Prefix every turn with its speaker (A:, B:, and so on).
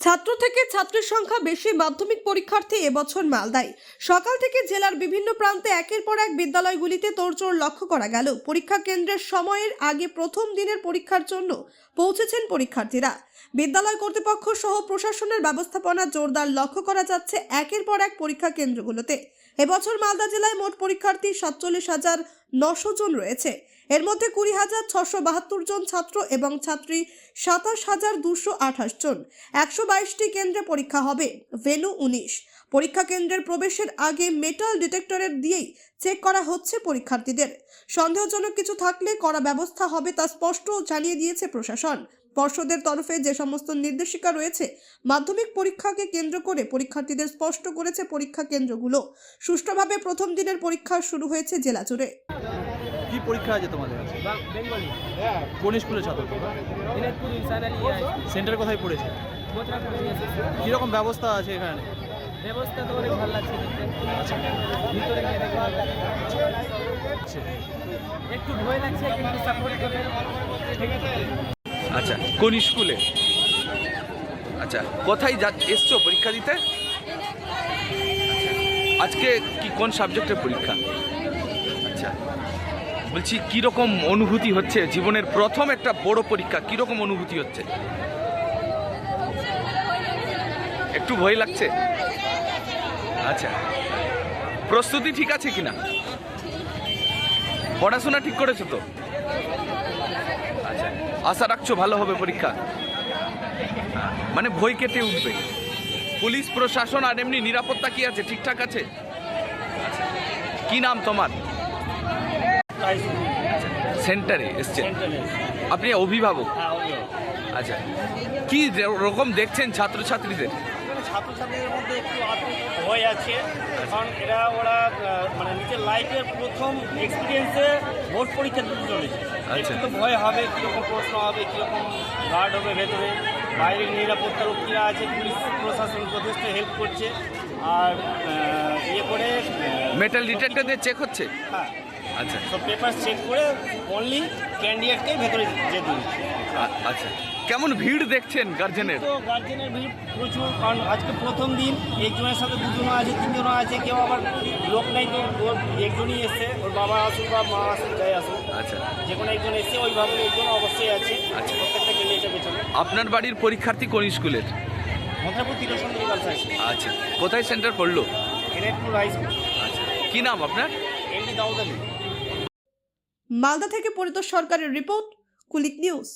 A: ছাত্র থেকে ছাত্রীর সংখ্যা বেশি মাধ্যমিক পরীক্ষার্থী এবছর মালদায়। সকাল থেকে জেলার বিভিন্ন প্রান্তে একের পর এক বিদ্যালয়গুলিতে তোড়জোড় লক্ষ্য করা গেল। পরীক্ষা কেন্দ্রের সময়ের আগে প্রথম দিনের পরীক্ষার জন্য পৌঁছেছেন পরীক্ষার্থীরা। বিদ্যালয় কর্তৃপক্ষ সহ প্রশাসনের ব্যবস্থাপনা জোরদার লক্ষ্য করা যাচ্ছে একের পর এক পরীক্ষা কেন্দ্রগুলোতে। এবছর মালদা জেলায় মোট পরীক্ষার্থী সাতচল্লিশ হাজার নশো জন রয়েছে। এর মধ্যে কুড়ি হাজার ছশো বাহাত্তর জন ছাত্র এবং ছাত্রী সাতাশ হাজার দুশো আঠাশ জন। একশো বাইশটি কেন্দ্রে পরীক্ষা হবে। ভেনু উনিশ। পরীক্ষা কেন্দ্রের প্রবেশের আগে মেটাল ডিটেক্টরের দিয়েই চেক করা হচ্ছে পরীক্ষার্থীদের। সন্দেহজনক কিছু থাকলে করা ব্যবস্থা হবে তা স্পষ্ট জানিয়ে দিয়েছে প্রশাসন। পর্ষদের তরফে যে সমস্ত নির্দেশিকা রয়েছে মাধ্যমিক পরীক্ষাকে কেন্দ্র করে পরীক্ষার্থীদের স্পষ্ট করেছে পরীক্ষা কেন্দ্রগুলো। সুষ্ঠুভাবে প্রথম দিনের পরীক্ষা শুরু হয়েছে জেলা জুড়ে।
B: কি পরীক্ষা আছে তোমাদের কাছে?
C: বেঙ্গলি।
B: কোন স্কুলের ছাত্র? সেন্টার কোথায় পড়েছে? কীরকম ব্যবস্থা আছে এখানে?
C: ব্যবস্থা তো অনেক ভালো লাগছে ভিতরে গিয়ে দেখে একটু ভয় লাগছে কিন্তু সাপোর্ট করে ঠিক আছে?
D: আচ্ছা। কোন স্কুলে? আচ্ছা কোথায় যা এসছো পরীক্ষা দিতে? আজকে কি কোন সাবজেক্টের পরীক্ষা? আচ্ছা বলছি কীরকম অনুভূতি হচ্ছে? জীবনের প্রথম একটা বড় পরীক্ষা কীরকম অনুভূতি হচ্ছে? একটু ভয় লাগছে? আচ্ছা প্রস্তুতি ঠিক আছে কিনা? পড়াশোনা ঠিক করেছ তো? আচ্ছা আশা রাখছো ভালো হবে পরীক্ষা? হ্যাঁ, মানে ভয় কেটে উঠবে। পুলিশ প্রশাসন আর এমনি নিরাপত্তা কি আছে? ঠিকঠাক আছে। কি নাম তোমার? সেন্টারে এসছেন আপনি অভিভাবক? আচ্ছা। কি রকম দেখছেন ছাত্রছাত্রীদের?
E: ছাত্রছাত্রীদের মধ্যে একটু আতঙ্ক ভয় আছে। কারণ এরা ওরা মানে নিজের লাইফের প্রথম এক্সপিরিয়েন্সে বোর্ড পরীক্ষা দিতে চলেছে।
D: আচ্ছা।
E: একটু তো ভয় হবে কীরকম প্রশ্ন হবে কীরকম গার্ড হবে ভেতরে। বাইরের নিরাপত্তা রক্ষীরা আছে পুলিশ প্রশাসন যথেষ্ট হেল্প করছে। আর ইয়ে করে
D: মেটাল ডিটেক্টর দিয়ে চেক হচ্ছে?
E: হ্যাঁ।
D: আচ্ছা।
E: সব পেপার চেক করে অনলি ক্যান্ডিডেটকে ভেতরে যেতে
D: আচ্ছা। কেমন ভিড় দেখছেন গার্জেনের
E: তো গার্জেনের ভিড় প্রচুর কারণ আজকে প্রথম দিন একজনের সাথে দুজনও আছে তিনজনও আছে কেউ আবার লোক নাই তো ওর একজনই এসছে ওর বাবা আসুক বা মা আসুক যাই আসুক।
D: আচ্ছা।
E: যে কোনো একজন এসছে ওইভাবে একজন অবশ্যই আছে।
D: আচ্ছা।
E: প্রত্যেকটা ক্যান্ডিডেটের পেছনে।
D: আপনার বাড়ির পরীক্ষার্থী কোন স্কুলের?
E: মধ্যপুর তিরসন্দ্র গার্লস হাই স্কুল।
D: আচ্ছা। কোথায় সেন্টার পড়ল?
E: এনএটপুর হাই স্কুল।
D: আচ্ছা। কী নাম আপনার?
E: এমডি দাউদালি
A: মালদা থেকে পরিত সরকারের রিপোর্ট কুলিক নিউজ।